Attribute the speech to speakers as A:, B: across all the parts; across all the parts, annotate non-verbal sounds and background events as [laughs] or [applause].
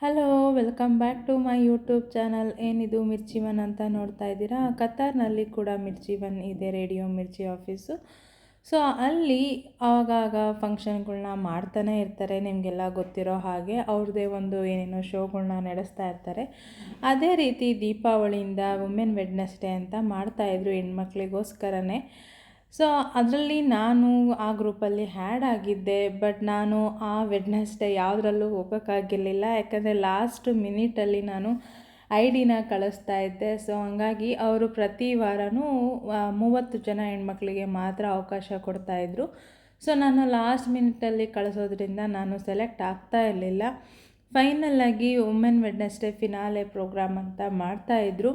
A: Hello welcome back to my YouTube channel ಏನಿದು Mirchi one ಅಂತ ನೋಡ್ತಾ ಇದ್ದೀರಾ? ಕತಾರ್ನಲ್ಲಿ ಕೂಡ ಮಿರ್ಚಿ ಒನ್ ಇದೆ, ರೇಡಿಯೋ ಮಿರ್ಚಿ ಆಫೀಸು. ಸೊ ಅಲ್ಲಿ ಆಗಾಗ ಫಂಕ್ಷನ್ಗಳನ್ನ ಮಾಡ್ತಾನೆ ಇರ್ತಾರೆ, ನಿಮಗೆಲ್ಲ ಗೊತ್ತಿರೋ ಹಾಗೆ. ಅವ್ರದ್ದೇ ಒಂದು ಏನೇನೋ ಶೋಗಳನ್ನ ನಡೆಸ್ತಾ ಇರ್ತಾರೆ. ಅದೇ ರೀತಿ ದೀಪಾವಳಿಯಿಂದ ವುಮೆನ್ ವೆಡ್ನೆಸ್ಡೇ ಅಂತ ಮಾಡ್ತಾಯಿದ್ರು ಹೆಣ್ಮಕ್ಳಿಗೋಸ್ಕರನೇ. ಸೊ ಅದರಲ್ಲಿ ನಾನು ಆ ಗ್ರೂಪಲ್ಲಿ ಹ್ಯಾಡ್ ಆಗಿದ್ದೆ ಬಟ್ ನಾನು ಆ ವೆಡ್ನೆಸ್ಡೇ ಯಾವುದರಲ್ಲೂ ಹೋಗೋಕ್ಕಾಗಿರಲಿಲ್ಲ. ಯಾಕಂದರೆ ಲಾಸ್ಟ್ ಮಿನಿಟಲ್ಲಿ ನಾನು ಐ ಡಿನ ಕಳಿಸ್ತಾ ಇದ್ದೆ. ಸೊ ಹಂಗಾಗಿ ಅವರು ಪ್ರತಿ ವಾರವೂ ಮೂವತ್ತು ಜನ ಹೆಣ್ಮಕ್ಳಿಗೆ ಮಾತ್ರ ಅವಕಾಶ ಕೊಡ್ತಾಯಿದ್ರು ಸೊ ನಾನು ಲಾಸ್ಟ್ ಮಿನಿಟಲ್ಲಿ ಕಳಿಸೋದ್ರಿಂದ ನಾನು ಸೆಲೆಕ್ಟ್ ಆಗ್ತಾ ಇರಲಿಲ್ಲ. ಫೈನಲ್ಲಾಗಿ ವುಮೆನ್ ವೆಡ್ನೆಸ್ಡೇ ಫಿನಾಲೆ ಪ್ರೋಗ್ರಾಮ್ ಅಂತ ಮಾಡ್ತಾಯಿದ್ರು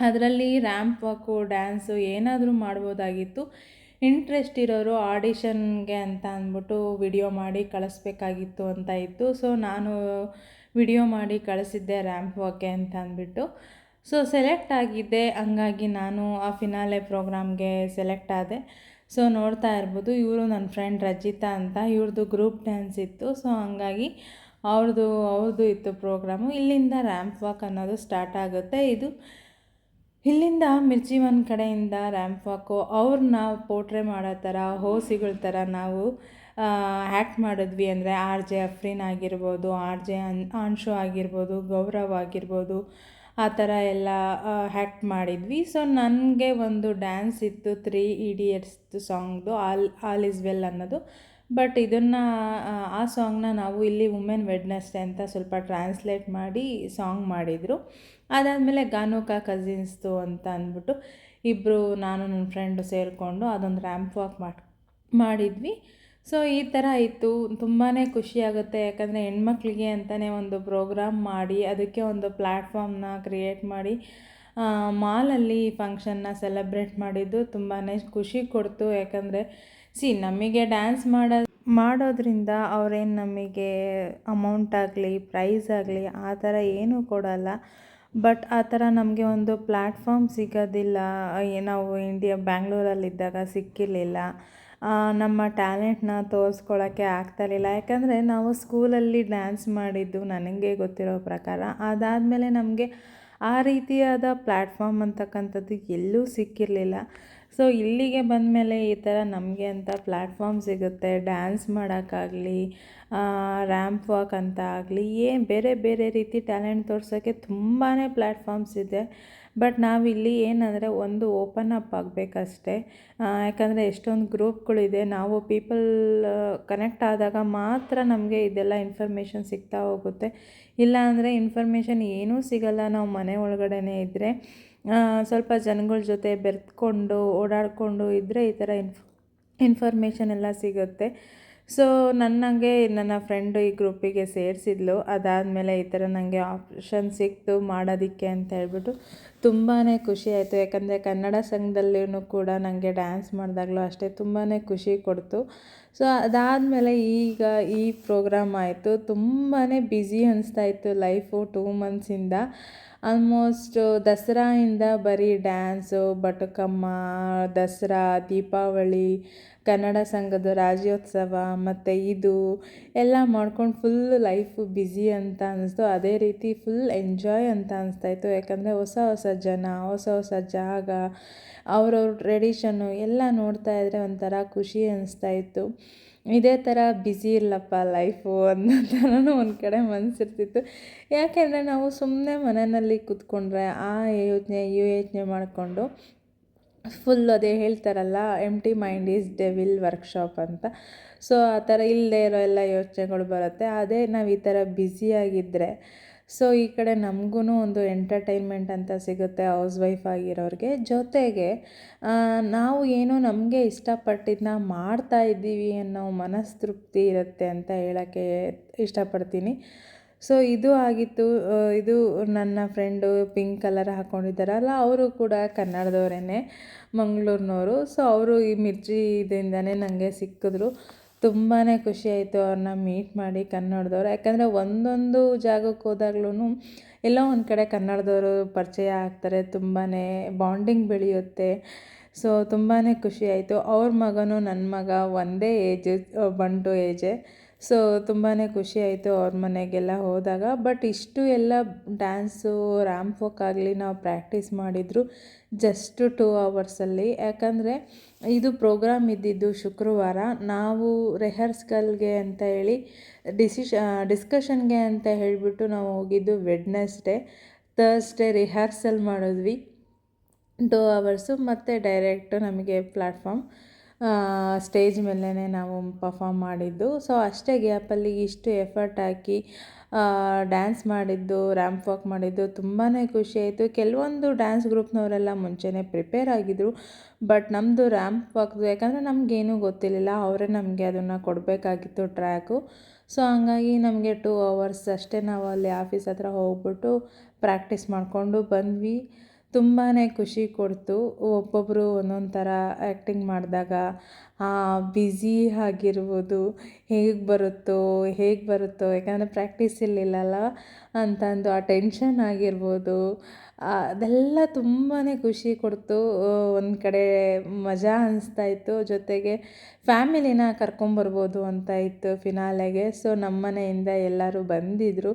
A: ಅದರಲ್ಲಿ ರ್ಯಾಂಪ್ ವಾಕು ಡ್ಯಾನ್ಸು ಏನಾದರೂ ಮಾಡ್ಬೋದಾಗಿತ್ತು. ಇಂಟ್ರೆಸ್ಟ್ ಇರೋರು ಆಡಿಷನ್ಗೆ ಅಂತ ಅಂದ್ಬಿಟ್ಟು ವಿಡಿಯೋ ಮಾಡಿ ಕಳಿಸ್ಬೇಕಾಗಿತ್ತು ಅಂತ ಇತ್ತು. ಸೊ, ನಾನು ವಿಡಿಯೋ ಮಾಡಿ ಕಳಿಸಿದ್ದೆ ರ್ಯಾಂಪ್ ವಾಕೆ ಅಂತ ಅಂದ್ಬಿಟ್ಟು. ಸೊ, ಸೆಲೆಕ್ಟ್ ಆಗಿದ್ದೆ. ಹಂಗಾಗಿ ನಾನು ಆ ಫಿನಾಲೆ ಪ್ರೋಗ್ರಾಮ್ಗೆ ಸೆಲೆಕ್ಟ್ ಆದೆ. ಸೊ, ನೋಡ್ತಾ ಇರ್ಬೋದು. ಇವರು ನನ್ನ ಫ್ರೆಂಡ್ ರಜಿತಾ ಅಂತ. ಇವ್ರದ್ದು ಗ್ರೂಪ್ ಡ್ಯಾನ್ಸ್ ಇತ್ತು. ಸೊ, ಹಂಗಾಗಿ ಅವ್ರದ್ದು ಅವ್ರದ್ದು ಇತ್ತು ಪ್ರೋಗ್ರಾಮು. ಇಲ್ಲಿಂದ ರ್ಯಾಂಪ್ ವಾಕ್ ಅನ್ನೋದು ಸ್ಟಾರ್ಟ್ ಆಗುತ್ತೆ. ಇದು ಇಲ್ಲಿಂದ ಮಿರ್ಚಿ ಒಂದು ಕಡೆಯಿಂದ ರ್ಯಾಂಪ್ ವಾಕು ಅವ್ರನ್ನ ಪೋರ್ಟ್ರೇ ಮಾಡೋ ಥರ, ಹೋಸಿಗಳ ಥರ ನಾವು ಆ್ಯಕ್ಟ್ ಮಾಡಿದ್ವಿ ಅಂದರೆ ಆರ್ ಜೆ ಅಫ್ರೀನ್ ಆಗಿರ್ಬೋದು, ಆರ್ ಜೆ ಅನ್ ಆನ್ಶು ಆಗಿರ್ಬೋದು, ಗೌರವ್ ಆಗಿರ್ಬೋದು, ಆ ಥರ ಎಲ್ಲ ಹ್ಯಾಕ್ಟ್ ಮಾಡಿದ್ವಿ. ಸೊ ನನಗೆ ಒಂದು ಡ್ಯಾನ್ಸ್ ಇತ್ತು, ತ್ರೀ ಇಡಿಯಟ್ಸ್ದು ಸಾಂಗ್ದು, ಆಲ್ ಆಲ್ ಇಸ್ ವೆಲ್ ಅನ್ನೋದು. ಬಟ್ ಇದನ್ನು, ಆ ಸಾಂಗ್ನ ನಾವು ಇಲ್ಲಿ ವುಮೆನ್ ವೆಡ್ನೆಸ್ಡೇ ಅಂತ ಸ್ವಲ್ಪ ಟ್ರಾನ್ಸ್ಲೇಟ್ ಮಾಡಿ ಸಾಂಗ್ ಮಾಡಿದರು. ಅದಾದಮೇಲೆ ಗಾನುಕಾ ಕಝಿನ್ಸ್ದು ಅಂತ ಅಂದ್ಬಿಟ್ಟು ಇಬ್ಬರು ನಾನು ನನ್ನ ಫ್ರೆಂಡು ಸೇರಿಕೊಂಡು ಅದೊಂದು ರ್ಯಾಂಪ್ ವಾಕ್ ಮಾಡಿ, ಮಾಡಿದ್ವಿ. ಸೊ, ಈ ಥರ ಇತ್ತು. ತುಂಬಾ ಖುಷಿಯಾಗುತ್ತೆ. ಯಾಕಂದರೆ ಹೆಣ್ಮಕ್ಳಿಗೆ ಅಂತಲೇ ಒಂದು ಪ್ರೋಗ್ರಾಮ್ ಮಾಡಿ, ಅದಕ್ಕೆ ಒಂದು ಪ್ಲ್ಯಾಟ್ಫಾರ್ಮ್ನ ಕ್ರಿಯೇಟ್ ಮಾಡಿ ಮಾಲಲ್ಲಿ ಫಂಕ್ಷನ್ನ ಸೆಲೆಬ್ರೇಟ್ ಮಾಡಿದ್ದು ತುಂಬಾ ಖುಷಿ ಕೊಡ್ತು. ಯಾಕಂದರೆ ಸಿ ನಮಗೆ ಡ್ಯಾನ್ಸ್ ಮಾಡೋ, ಮಾಡೋದ್ರಿಂದ ಅವರೇನು ನಮಗೆ ಅಮೌಂಟ್ ಆಗಲಿ ಪ್ರೈಸ್ ಆಗಲಿ, ಆ ಥರ ಏನೂ ಕೊಡೋಲ್ಲ. ಬಟ್ ಆ ಥರ ನಮಗೆ ಒಂದು ಪ್ಲ್ಯಾಟ್ಫಾರ್ಮ್ ಸಿಗೋದಿಲ್ಲ. ನಾವು ಇಂಡಿಯಾ ಬ್ಯಾಂಗ್ಳೂರಲ್ಲಿದ್ದಾಗ ಸಿಕ್ಕಿರಲಿಲ್ಲ. ನಮ್ಮ ಟ್ಯಾಲೆಂಟ್ನ ತೋರಿಸ್ಕೊಳ್ಳೋಕ್ಕೆ ಆಗ್ತಾಯಿರಲಿಲ್ಲ ಯಾಕಂದರೆ, ನಾವು ಸ್ಕೂಲಲ್ಲಿ ಡ್ಯಾನ್ಸ್ ಮಾಡಿದ್ದು ನನಗೆ ಗೊತ್ತಿರೋ ಪ್ರಕಾರ. ಅದಾದಮೇಲೆ ನಮಗೆ ಆ ರೀತಿಯಾದ ಪ್ಲ್ಯಾಟ್ಫಾರ್ಮ್ ಅಂತಕ್ಕಂಥದ್ದು ಎಲ್ಲೂ ಸಿಕ್ಕಿರಲಿಲ್ಲ. ಸೊ ಇಲ್ಲಿಗೆ ಬಂದಮೇಲೆ ಈ ಥರ ನಮಗೆ ಅಂತ ಪ್ಲ್ಯಾಟ್ಫಾರ್ಮ್ ಸಿಗುತ್ತೆ. ಡ್ಯಾನ್ಸ್ ಮಾಡೋಕ್ಕಾಗಲಿ ರ್ಯಾಂಪ್ ವಾಕ್ ಅಂತ ಆಗಲಿ, ಏನು ಬೇರೆ ಬೇರೆ ರೀತಿ ಟ್ಯಾಲೆಂಟ್ ತೋರ್ಸೋಕ್ಕೆ ತುಂಬಾ ಪ್ಲ್ಯಾಟ್ಫಾರ್ಮ್ಸ್ ಇದೆ. ಬಟ್ ನಾವಿಲ್ಲಿ ಏನಂದರೆ ಒಂದು ಓಪನ್ ಅಪ್ ಆಗಬೇಕಷ್ಟೆ. ಯಾಕಂದರೆ ಎಷ್ಟೊಂದು ಗ್ರೂಪ್ಗಳಿದೆ, ನಾವು ಪೀಪಲ್ ಕನೆಕ್ಟ್ ಆದಾಗ ಮಾತ್ರ ನಮಗೆ ಇದೆಲ್ಲ ಇನ್ಫಾರ್ಮೇಷನ್ ಸಿಗ್ತಾ ಹೋಗುತ್ತೆ. ಇಲ್ಲ ಅಂದರೆ ಇನ್ಫಾರ್ಮೇಷನ್ ಏನೂ ಸಿಗಲ್ಲ ನಾವು ಮನೆ ಒಳಗಡೆನೇ ಇದ್ದರೆ ಸ್ವಲ್ಪ ಜನಗಳ ಜೊತೆ ಬೆರೆತ್ಕೊಂಡು, ಓಡಾಡಿಕೊಂಡು ಇದ್ದರೆ ಈ ಥರ ಇನ್ಫ್, ಇನ್ಫಾರ್ಮೇಷನ್ ಎಲ್ಲ ಸಿಗುತ್ತೆ. ಸೊ ನನಗೆ ನನ್ನ ಫ್ರೆಂಡು ಈ ಗ್ರೂಪಿಗೆ ಸೇರಿಸಿದ್ಲು. ಅದಾದಮೇಲೆ ಈ ಥರ ನನಗೆ ಆಪ್ಷನ್ ಸಿಕ್ತು ಮಾಡೋದಕ್ಕೆ ಅಂತ ಹೇಳ್ಬಿಟ್ಟು ತುಂಬಾ ಖುಷಿ ಆಯಿತು. ಯಾಕಂದರೆ ಕನ್ನಡ ಸಂಘದಲ್ಲಿಯೂ ಕೂಡ ನನಗೆ ಡ್ಯಾನ್ಸ್ ಮಾಡಿದಾಗಲೂ ಅಷ್ಟೇ ತುಂಬಾ ಖುಷಿ ಕೊಡ್ತು. ಸೊ ಅದಾದಮೇಲೆ ಈಗ ಈ ಪ್ರೋಗ್ರಾಮ್ ಆಯಿತು. ತುಂಬಾ ಬ್ಯುಸಿ ಅನಿಸ್ತಾ ಇತ್ತು ಲೈಫು ಟೂ ಮಂತ್ಸಿಂದ ಆಲ್ಮೋಸ್ಟ್ ದಸರಾಯಿಂದ ಬರೀ ಡ್ಯಾನ್ಸು ಬಟುಕಮ್ಮ, ದಸರಾ, ದೀಪಾವಳಿ, ಕನ್ನಡ ಸಂಘದ ರಾಜ್ಯೋತ್ಸವ ಮತ್ತು ಇದು ಎಲ್ಲ ಮಾಡ್ಕೊಂಡು ಫುಲ್ ಲೈಫು ಬ್ಯುಸಿ ಅಂತ ಅನ್ನಿಸ್ತು ಅದೇ ರೀತಿ ಫುಲ್ ಎಂಜಾಯ್ ಅಂತ ಅನಿಸ್ತಾಯಿತ್ತು ಯಾಕಂದರೆ ಹೊಸ ಹೊಸ ಜನ ಹೊಸ ಹೊಸ ಜಾಗ, ಅವ್ರವ್ರ ಟ್ರೆಡಿಷನ್ನು ಎಲ್ಲ ನೋಡ್ತಾ ಇದ್ದರೆ ಒಂಥರ ಖುಷಿ ಅನಿಸ್ತಾಯಿತ್ತು ಇದೇ ಥರ ಬ್ಯುಸಿ ಇಲ್ಲಪ್ಪ ಲೈಫು ಅನ್ನೋ ಥರನೂ ಒಂದು ಕಡೆ ಮನಸ್ಸಿರ್ತಿತ್ತು ಯಾಕೆಂದರೆ ನಾವು ಸುಮ್ಮನೆ ಮನೆಯಲ್ಲಿ ಕೂತ್ಕೊಂಡ್ರೆ ಆ ಯೋಚನೆ ಈ ಯೋಚನೆ ಮಾಡಿಕೊಂಡು ಫುಲ್ ಅದೇ ಹೇಳ್ತಾರಲ್ಲ ಟಿ ಮೈಂಡ್ ಈಸ್ ಡೆವಿಲ್ ವರ್ಕ್ಶಾಪ್ ಅಂತ. ಸೊ ಆ ಥರ ಇಲ್ಲದೆ ಇರೋ ಎಲ್ಲ ಯೋಚನೆಗಳು ಬರುತ್ತೆ. ಅದೇ ನಾವು ಈ ಥರ ಬ್ಯುಸಿಯಾಗಿದ್ದರೆ ಸೊ ಈ ಕಡೆ ನಮಗೂ ಒಂದು ಎಂಟರ್ಟೈನ್ಮೆಂಟ್ ಅಂತ ಸಿಗುತ್ತೆ ಹೌಸ್ ವೈಫ್ ಆಗಿರೋರಿಗೆ. ಜೊತೆಗೆ ನಾವು ಏನು ನಮಗೆ ಇಷ್ಟಪಟ್ಟಿದ್ದನ್ನ ಮಾಡ್ತಾ ಇದ್ದೀವಿ ಅನ್ನೋ ಮನಸ್ತೃಪ್ತಿ ಇರುತ್ತೆ ಅಂತ ಹೇಳೋಕ್ಕೆ ಇಷ್ಟಪಡ್ತೀನಿ. ಸೊ ಇದು ಆಗಿತ್ತು ಇದು ನನ್ನ ಫ್ರೆಂಡು ಪಿಂಕ್ ಕಲರ್ ಹಾಕ್ಕೊಂಡಿದ್ದಾರಲ್ಲ ಅವರು ಕೂಡ ಕನ್ನಡದವರೇ ಮಂಗಳೂರಿನವರು. ಸೊ ಅವರು ಈ ಮಿರ್ಚಿ ಇದರಿಂದನೇ ನನಗೆ ಸಿಕ್ಕಿದ್ರು. ತುಂಬಾ ಖುಷಿ ಆಯಿತು ಅವ್ರನ್ನ ಮೀಟ್ ಮಾಡಿ ಕನ್ನಡದವ್ರು. ಯಾಕಂದರೆ ಒಂದೊಂದು ಜಾಗಕ್ಕೆ ಹೋದಾಗ್ಲೂ ಎಲ್ಲೋ ಒಂದು ಕಡೆ ಕನ್ನಡದವರು ಪರಿಚಯ ಆಗ್ತಾರೆ ತುಂಬಾ ಬಾಂಡಿಂಗ್ ಬೆಳೆಯುತ್ತೆ. ಸೊ ತುಂಬಾ ಖುಷಿ ಆಯಿತು. ಅವ್ರ ಮಗನೂ ನನ್ನ ಮಗ ಒಂದೇ ಏಜ್ ಬಂಟು ಏಜೆ ಸೊ ತುಂಬಾ ಖುಷಿ ಆಯಿತು ಅವ್ರ ಮನೆಗೆಲ್ಲ ಹೋದಾಗ. ಬಟ್ ಇಷ್ಟು ಎಲ್ಲ ಡ್ಯಾನ್ಸು ರ್ಯಾಂಪ್ ಆಗಲಿ ನಾವು ಪ್ರಾಕ್ಟೀಸ್ ಮಾಡಿದ್ರು ಜಸ್ಟ್ ಟೂ ಅವರ್ಸಲ್ಲಿ ಯಾಕಂದರೆ ಇದು ಪ್ರೋಗ್ರಾಮ್ ಇದ್ದಿದ್ದು ಶುಕ್ರವಾರ. ನಾವು ರಿಹರ್ಸ್ಗಲ್ಗೆ ಅಂತ ಹೇಳಿ ಡಿಸಿಷ ಡಿಸ್ಕಷನ್ಗೆ ಅಂತ ಹೇಳಿಬಿಟ್ಟು ನಾವು ಹೋಗಿದ್ದು ವೆಡ್ನೆಸ್ಡೇ ಥರ್ಸ್ಡೇ ರಿಹರ್ಸಲ್ ಮಾಡಿದ್ವಿ. ಟೂ ಅವರ್ಸು ಮತ್ತು ಡೈರೆಕ್ಟ್ ನಮಗೆ ಪ್ಲ್ಯಾಟ್ಫಾರ್ಮ್ ಸ್ಟೇಜ್ ಮೇಲೇ ನಾವು ಪರ್ಫಾಮ್ ಮಾಡಿದ್ದು. ಸೊ ಅಷ್ಟೇ ಗ್ಯಾಪಲ್ಲಿ ಇಷ್ಟು ಎಫರ್ಟ್ ಹಾಕಿ ಡ್ಯಾನ್ಸ್ ಮಾಡಿದ್ದು ರ್ಯಾಂಪ್ ವಾಕ್ ಮಾಡಿದ್ದು ತುಂಬಾ ಖುಷಿ ಆಯಿತು. ಕೆಲವೊಂದು ಡ್ಯಾನ್ಸ್ ಗ್ರೂಪ್ನವರೆಲ್ಲ ಮುಂಚೆನೇ ಪ್ರಿಪೇರ್ ಆಗಿದ್ದರು ಬಟ್ ನಮ್ಮದು ರ್ಯಾಂಪ್ ವಾಕ್ದು ಯಾಕಂದರೆ ನಮಗೇನೂ ಗೊತ್ತಿರಲಿಲ್ಲ. ಅವರೇ ನಮಗೆ ಅದನ್ನು ಕೊಡಬೇಕಾಗಿತ್ತು ಟ್ರ್ಯಾಕು ಸೊ ಹಂಗಾಗಿ ನಮಗೆ ಟೂ ಅವರ್ಸ್ ಅಷ್ಟೇ ನಾವು ಅಲ್ಲಿ ಆಫೀಸ್ ಹತ್ರ ಹೋಗ್ಬಿಟ್ಟು ಪ್ರಾಕ್ಟೀಸ್ ಮಾಡಿಕೊಂಡು ಬಂದ್ವಿ. ತುಂಬಾ ಖುಷಿ ಕೊಡ್ತು. ಒಬ್ಬೊಬ್ಬರು ಒಂದೊಂದು ಥರ ಆ್ಯಕ್ಟಿಂಗ್ ಮಾಡಿದಾಗ ಬ್ಯುಸಿ ಆಗಿರ್ಬೋದು, ಹೇಗೆ ಬರುತ್ತೋ ಹೇಗೆ ಬರುತ್ತೋ, ಯಾಕಂದರೆ ಪ್ರಾಕ್ಟೀಸ್ ಇರಲಿಲ್ಲಲ್ಲ ಅಂತಂದು, ಆ ಟೆನ್ಷನ್ ಆಗಿರ್ಬೋದು ಅದೆಲ್ಲ ತುಂಬಾ ಖುಷಿ ಕೊಡ್ತು. ಒಂದು ಕಡೆ ಮಜಾ ಅನಿಸ್ತಾ ಇತ್ತು. ಜೊತೆಗೆ ಫ್ಯಾಮಿಲಿನ ಕರ್ಕೊಂಬರ್ಬೋದು ಅಂತ ಇತ್ತು ಫಿನಾಲೆಗೆ ಸೊ ನಮ್ಮನೆಯಿಂದ ಎಲ್ಲರೂ ಬಂದಿದ್ದರು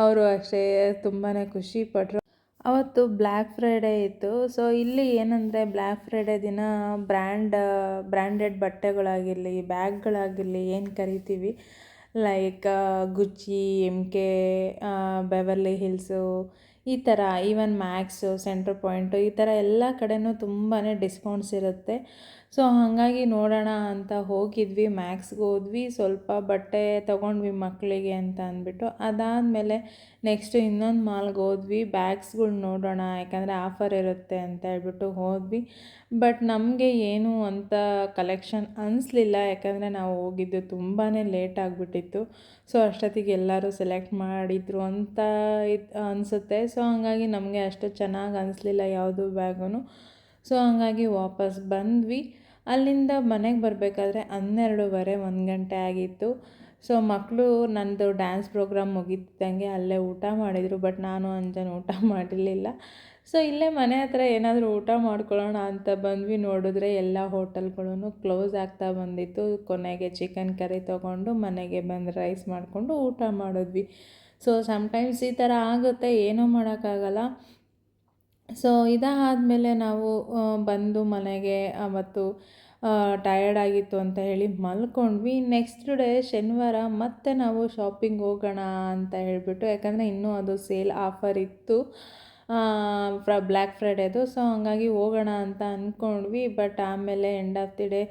A: ಅವರು ಅಷ್ಟೇ ತುಂಬಾ ಖುಷಿಪಟ್ಟರು ಅವತ್ತು ಬ್ಲ್ಯಾಕ್ ಫ್ರೈಡೇ ಇತ್ತು. ಸೊ ಇಲ್ಲಿ ಏನಂದರೆ ಬ್ಲ್ಯಾಕ್ ಫ್ರೈಡೇ ದಿನ ಬ್ರ್ಯಾಂಡ್ ಬ್ರ್ಯಾಂಡೆಡ್ ಬಟ್ಟೆಗಳಾಗಿರಲಿ, ಬ್ಯಾಗ್ಗಳಾಗಿರಲಿ ಏನು ಕರಿತೀವಿ? Like Gucci M K Beverly Hills ಈ ಥರ ಈವನ್ ಮ್ಯಾಕ್ಸು ಸೆಂಟ್ರ್ ಪಾಯಿಂಟು ಈ ಥರ ಎಲ್ಲ ಕಡೆಯೂ ತುಂಬಾ ಡಿಸ್ಕೌಂಟ್ಸ್ ಇರುತ್ತೆ. ಸೊ ಹಾಗಾಗಿ ನೋಡೋಣ ಅಂತ ಹೋಗಿದ್ವಿ ಮ್ಯಾಕ್ಸ್ಗೆ ಹೋದ್ವಿ, ಸ್ವಲ್ಪ ಬಟ್ಟೆ ತೊಗೊಂಡ್ವಿ ಮಕ್ಕಳಿಗೆ ಅಂತ ಅಂದ್ಬಿಟ್ಟು. ಅದಾದಮೇಲೆ ನೆಕ್ಸ್ಟ್ ಇನ್ನೊಂದು ಮಾಲ್ಗೆ ಹೋದ್ವಿ ಬ್ಯಾಗ್ಸ್ಗಳು ನೋಡೋಣ, ಯಾಕಂದರೆ ಆಫರ್ ಇರುತ್ತೆ ಅಂತ ಹೇಳ್ಬಿಟ್ಟು ಹೋದ್ವಿ. ಬಟ್ ನಮಗೆ ಏನು ಅಂತ ಕಲೆಕ್ಷನ್ ಅನಿಸ್ಲಿಲ್ಲ, ಯಾಕಂದರೆ ನಾವು ಹೋಗಿದ್ದು ತುಂಬಾ ಲೇಟ್ ಆಗಿಬಿಟ್ಟಿತ್ತು. ಸೊ ಅಷ್ಟೊತ್ತಿಗೆ ಎಲ್ಲರೂ ಸೆಲೆಕ್ಟ್ ಮಾಡಿದರು ಅಂತ ಇದು ಅನಿಸುತ್ತೆ. ಸೊ ಹಾಗಾಗಿ ನಮಗೆ ಅಷ್ಟು ಚೆನ್ನಾಗಿ ಅನಿಸ್ಲಿಲ್ಲ ಯಾವುದು ಬ್ಯಾಗೂ ಸೊ ಹಂಗಾಗಿ ವಾಪಸ್ ಬಂದ್ವಿ. ಅಲ್ಲಿಂದ ಮನೆಗೆ ಬರಬೇಕಾದ್ರೆ ಹನ್ನೆರಡೂವರೆ, ಒಂದು ಗಂಟೆ ಆಗಿತ್ತು. ಸೊ ಮಕ್ಕಳು ನನ್ನದು ಡ್ಯಾನ್ಸ್ ಪ್ರೋಗ್ರಾಮ್ ಮುಗಿತಿದ್ದಂಗೆ ಅಲ್ಲೇ ಊಟ ಮಾಡಿದರು ಬಟ್ ನಾನು ಅಂಜನ್ ಊಟ ಮಾಡಿರಲಿಲ್ಲ. ಸೊ ಇಲ್ಲೇ ಮನೆ ಹತ್ರ ಏನಾದರೂ ಊಟ ಮಾಡ್ಕೊಳ್ಳೋಣ ಅಂತ ಬಂದ್ವಿ. ನೋಡಿದ್ರೆ ಎಲ್ಲ ಹೋಟೆಲ್ಗಳೂ ಕ್ಲೋಸ್ ಆಗ್ತಾ ಬಂದಿತ್ತು. ಕೊನೆಗೆ ಚಿಕನ್ ಕರಿ ತೊಗೊಂಡು ಮನೆಗೆ ಬಂದು ರೈಸ್ ಮಾಡಿಕೊಂಡು ಊಟ ಮಾಡಿದ್ವಿ. ಸೊ ಸಮ್ಟೈಮ್ಸ್ ಈ ಥರ ಆಗುತ್ತೆ, ಏನೂ ಮಾಡೋಕ್ಕಾಗಲ್ಲ. ಸೊ ಇದಾದಮೇಲೆ ನಾವು ಬಂದು ಮನೆಗೆ ಅವತ್ತು ಟಯರ್ಡ್ ಆಗಿತ್ತು ಅಂತ ಹೇಳಿ ಮಲ್ಕೊಂಡ್ವಿ. ನೆಕ್ಸ್ಟ್ ಡೇ ಶನಿವಾರ ಮತ್ತೆ ನಾವು ಶಾಪಿಂಗ್ ಹೋಗೋಣ ಅಂತ ಹೇಳಿಬಿಟ್ಟು, ಯಾಕಂದರೆ ಇನ್ನೂ ಅದು ಸೇಲ್ ಆಫರ್ ಇತ್ತು. ಫ್ರ ಬ್ಲ್ಯಾಕ್ ಫ್ರೈಡೇದು ಸೊ ಹಂಗಾಗಿ ಹೋಗೋಣ ಅಂತ ಅಂದ್ಕೊಂಡ್ವಿ ಬಟ್ ಆಮೇಲೆ ಎಂಡ್ ಆಫ್ ದಿ ಡೇ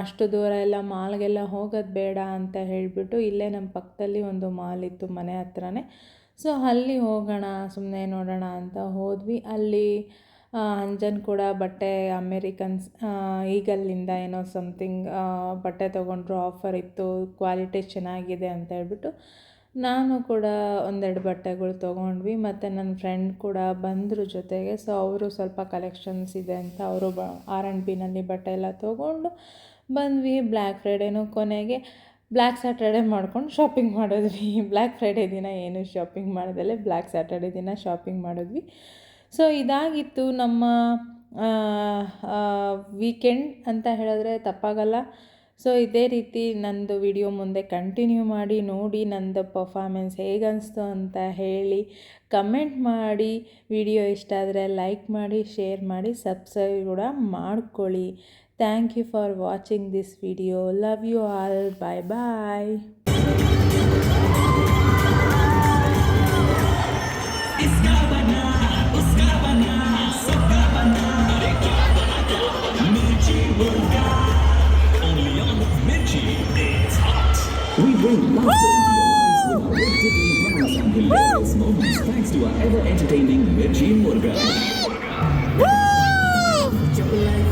A: ಅಷ್ಟು ದೂರ ಎಲ್ಲ ಮಾಲ್ಗೆಲ್ಲ ಹೋಗೋದು ಬೇಡ ಅಂತ ಹೇಳಿಬಿಟ್ಟು, ಇಲ್ಲೇ ನಮ್ಮ ಪಕ್ಕದಲ್ಲಿ ಒಂದು ಮಾಲ್ ಇತ್ತು ಮನೆ ಹತ್ರನೇ. ಸೊ ಅಲ್ಲಿ ಹೋಗೋಣ ಸುಮ್ಮನೆ ನೋಡೋಣ ಅಂತ ಹೋದ್ವಿ. ಅಲ್ಲಿ ಅಂಜನ್ ಕೂಡ ಬಟ್ಟೆ ಅಮೇರಿಕನ್ಸ್ ಈಗಲ್ಲಿಂದ ಏನೋ ಸಮ್ಥಿಂಗ್ ಬಟ್ಟೆ ತೊಗೊಂಡ್ರು ಆಫರ್ ಇತ್ತು ಕ್ವಾಲಿಟಿ ಚೆನ್ನಾಗಿದೆ ಅಂತ ಹೇಳ್ಬಿಟ್ಟು ನಾನು ಕೂಡ ಒಂದೆರಡು ಬಟ್ಟೆಗಳು ತೊಗೊಂಡ್ವಿ. ಮತ್ತು ನನ್ನ ಫ್ರೆಂಡ್ ಕೂಡ ಬಂದರು ಜೊತೆಗೆ. ಸೊ ಅವರು ಸ್ವಲ್ಪ ಕಲೆಕ್ಷನ್ಸ್ ಇದೆ ಅಂತ ಅವರು ಬ ಆರ್ ಆ್ಯಂಡ್ ಬಿನಲ್ಲಿ ಬಟ್ಟೆ ಎಲ್ಲ ತೊಗೊಂಡು ಬಂದ್ವಿ. ಬ್ಲ್ಯಾಕ್ ಫ್ರೈಡೇನು ಕೊನೆಗೆ. ಬ್ಲ್ಯಾಕ್ ಸ್ಯಾಟರ್ಡೆ ಮಾಡ್ಕೊಂಡು ಶಾಪಿಂಗ್ ಮಾಡಿದ್ವಿ. [laughs] ಬ್ಲ್ಯಾಕ್ ಫ್ರೈಡೇ ದಿನ ಏನು ಶಾಪಿಂಗ್ ಮಾಡೋದಲ್ಲೇ. ಬ್ಲ್ಯಾಕ್ ಸ್ಯಾಟರ್ಡೆ ದಿನ ಶಾಪಿಂಗ್ ಮಾಡಿದ್ವಿ. ಸೊ ಇದಾಗಿತ್ತು ನಮ್ಮ ವೀಕೆಂಡ್ ಅಂತ ಹೇಳಿದ್ರೆ ತಪ್ಪಾಗಲ್ಲ. ಸೊ ಇದೇ ರೀತಿ ನಂದು ವಿಡಿಯೋ ಮುಂದೆ ಕಂಟಿನ್ಯೂ ಮಾಡಿ, ನೋಡಿ ನಂದು ಪರ್ಫಾಮೆನ್ಸ್ ಹೇಗನ್ನಿಸ್ತು ಅಂತ ಹೇಳಿ ಕಮೆಂಟ್ ಮಾಡಿ. ವಿಡಿಯೋ ಇಷ್ಟ ಆದರೆ ಲೈಕ್ ಮಾಡಿ ಶೇರ್ ಮಾಡಿ ಸಬ್ಸ್ಕ್ರೈಬ್ ಕೂಡ ಮಾಡ್ಕೊಳ್ಳಿ. Thank you for watching this video. Love you all. Bye bye.
B: We bring and hilarious moments thanks to our ever-entertaining Mirchi Murga.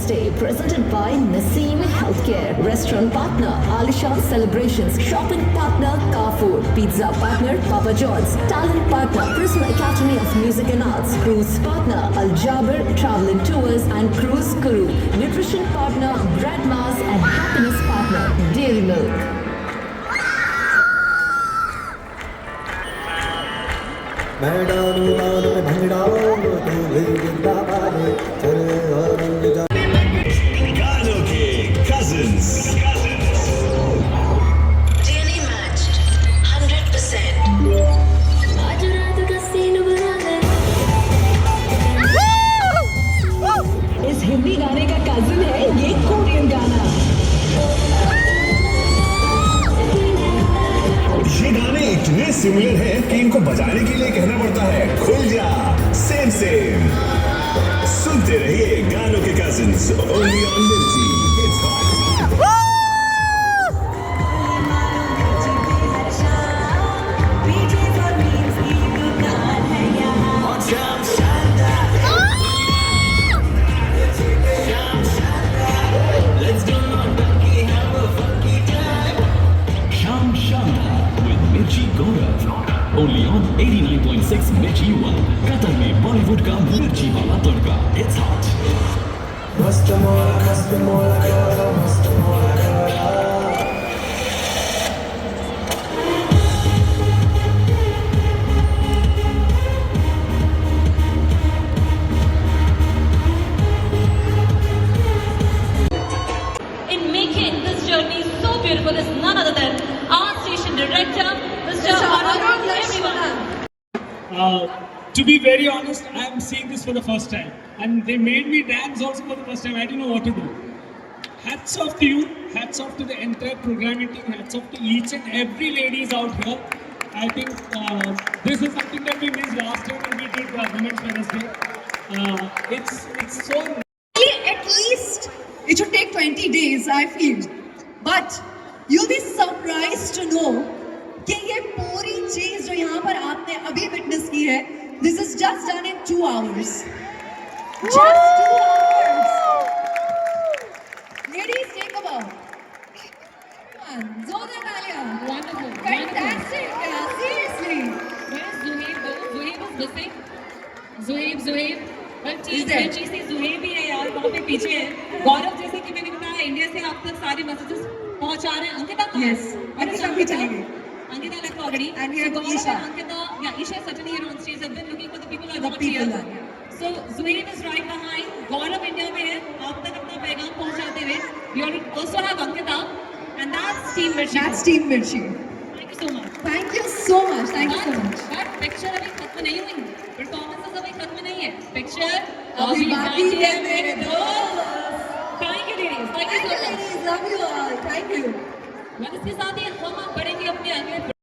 C: Wednesday,
D: presented by Naseem Healthcare, restaurant partner Alishan Celebrations, shopping partner Carrefour, pizza partner Papa John's, talent partner Prisma Academy of Music and Arts, cruise partner Al Jaber Travel and Tours and Cruise Guru, nutrition partner Bread Mars and happiness partner Dairy Milk.
C: मैं डालू डाल में भंगड़ाओ तू भी गिरता बाजे चले और रंग जा
E: Gano के cousins.
F: Daily matched, 100%.
D: आज रात का सीन बना इस हिंदी गाने का कजिन है ये कोरियन गाना
E: ये गाने इतने सिमिलर हैं कि इनको बजाने के लिए कहना पड़ता है खुल जा सेम सेम सुनते रहिए गानों के
B: cousins only on Mirchi
G: more. am seeing this for the first time. And they made me dance also for the first time. I didn't know what to do. Hats off to you. Hats off to the entire programming team. Hats off to each and every ladies out here. I think uh, this is something that we missed last time when we did uh, Women's Wednesday. Uh, it's it's so
H: at least it should take 20 days, I feel. But you'll be surprised to know कि ये पूरी चीज जो यहाँ पर आपने अभी witness की है This is just done in two hours just two hours ladies take about जोरदार तालियां
I: Wonderful,
H: fantastic seriously
I: Where is Zuhaib though? Zuhaib is missing. Zuhaib, Zuhaib. Well,
H: He's
I: team
H: there.
I: Mirchi से Zuhaib ही है यार, वहाँ पे पीछे है. गौरव जैसे कि मैंने बताया इंडिया से आप तक सारे मैसेजेस पहुंचा रहे हैं. अंकिता कहाँ है?
H: Yes.
I: Where is
H: अंकिता भी चली गई.
I: Angira left already.
H: And we have
I: so Gaurav
H: Isha.
I: and Ankita, yeah, Isha is certainly here on stage. They've been looking for the people who are
H: The
I: not
H: people
I: here.
H: are.
I: So Zuhaib is right behind. Gaurav India में है. आप तक अपना पैगाम पहुंचाते हुए. We also have Ankita, and that's Team Mirchi.
H: That's team Mirchi
I: Thank you so much.
H: Thank you so much thank you so much
I: but picture अभी खत्म नहीं हुई परफॉर्मेंसेस अभी खत्म नहीं है पिक्चर
H: अभी बाकी है मेरे
I: thank you ladies thank you so much
H: ladies love you all thank you
I: इसके साथ ही हम बढ़ेंगे अपने अगले